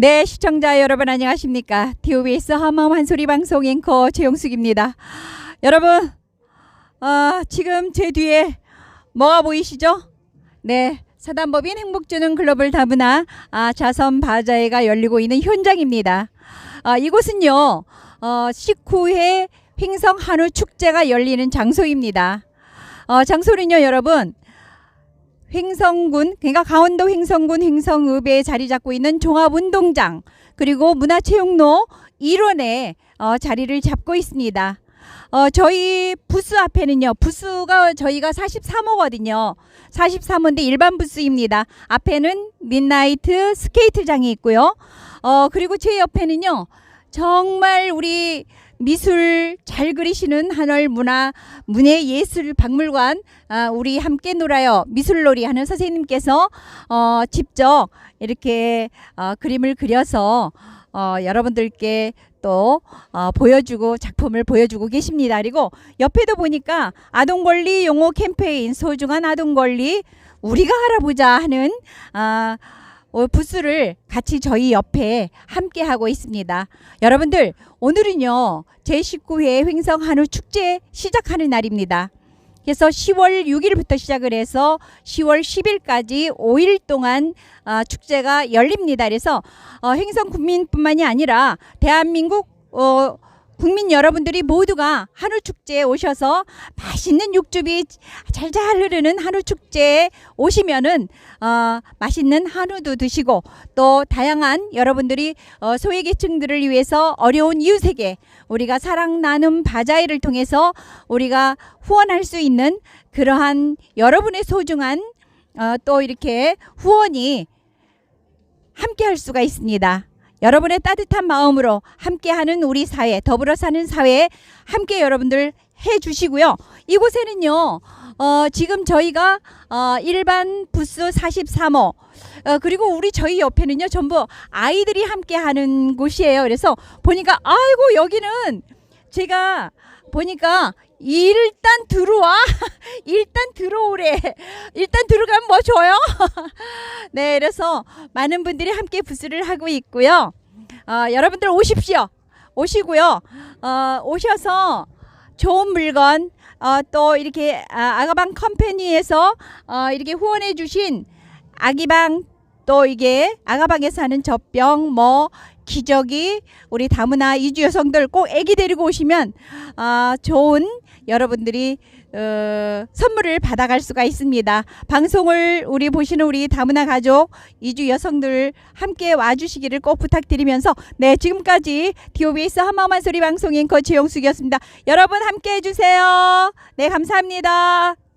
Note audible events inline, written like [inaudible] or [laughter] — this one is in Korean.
네, 시청자 여러분 안녕하십니까? TOBS 한마음 한소리 방송 앵커 최용숙입니다. 여러분, 어, 지금 제 뒤에 뭐가 보이시죠? 네, 사단법인 행복주는 글로벌 다문화 아, 자선 바자회가 열리고 있는 현장입니다. 아, 이곳은요, 어, 19회 횡성 한우 축제가 열리는 장소입니다. 어, 장소는요, 여러분, 횡성군 그러니까 강원도 횡성군 횡성읍에 자리 잡고 있는 종합운동장 그리고 문화체육로 일원에 어, 자리를 잡고 있습니다. 어, 저희 부스 앞에는요. 부스가 저희가 43호거든요. 43호인데 일반 부스입니다. 앞에는 mid나이트 스케이트장이 있고요. 어, 그리고 제 옆에는요. 정말 우리 미술 잘 그리시는 한월 문화 문예예술 박물관 아, 우리 함께 놀아요 미술놀이 하는 선생님께서 어, 직접 이렇게 어, 그림을 그려서 어, 여러분들께 또 어, 보여주고 작품을 보여주고 계십니다. 그리고 옆에도 보니까 아동 권리 용어 캠페인 소중한 아동 권리 우리가 알아보자 하는 아, 어, 부스를 같이 저희 옆에 함께 하고 있습니다. 여러분들 오늘은요 제19회 횡성 한우 축제 시작하는 날입니다. 그래서 10월 6일부터 시작을 해서 10월 10일까지 5일 동안 어, 축제가 열립니다. 그래서 어, 횡성 국민뿐만이 아니라 대한민국 어, 국민 여러분들이 모두가 한우 축제에 오셔서 맛있는 육즙이 잘잘 흐르는 한우 축제에 오시면은 어, 맛있는 한우도 드시고 또 다양한 여러분들이 어, 소외계층들을 위해서 어려운 이웃에게 우리가 사랑 나눔 바자회를 통해서 우리가 후원할 수 있는 그러한 여러분의 소중한 어, 또 이렇게 후원이 함께 할 수가 있습니다. 여러분의 따뜻한 마음으로 함께하는 우리 사회, 더불어 사는 사회에 함께 여러분들 해 주시고요. 이곳에는요, 어, 지금 저희가 어, 일반 부스 43호, 어, 그리고 우리 저희 옆에는요, 전부 아이들이 함께 하는 곳이에요. 그래서 보니까, 아이고, 여기는 제가 보니까 일단 들어와. [laughs] 일단 들어오래. 일단 들어가면 뭐 줘요? [laughs] 네, 그래서 많은 분들이 함께 부스를 하고 있고요. 어, 여러분들 오십시오. 오시고요. 어, 오셔서 좋은 물건, 어, 또 이렇게 아, 아가방 컴퍼니에서 어, 이렇게 후원해 주신 아기방 또 이게 아가방에서 하는 젖병 뭐 기저귀 우리 다문화 이주 여성들 꼭 아기 데리고 오시면 아, 좋은 여러분들이 어, 선물을 받아갈 수가 있습니다. 방송을 우리 보시는 우리 다문화 가족 이주 여성들 함께 와주시기를 꼭 부탁드리면서 네 지금까지 DOBS 한마음한 소리 방송 앵커 최영숙이었습니다. 여러분 함께 해주세요. 네 감사합니다.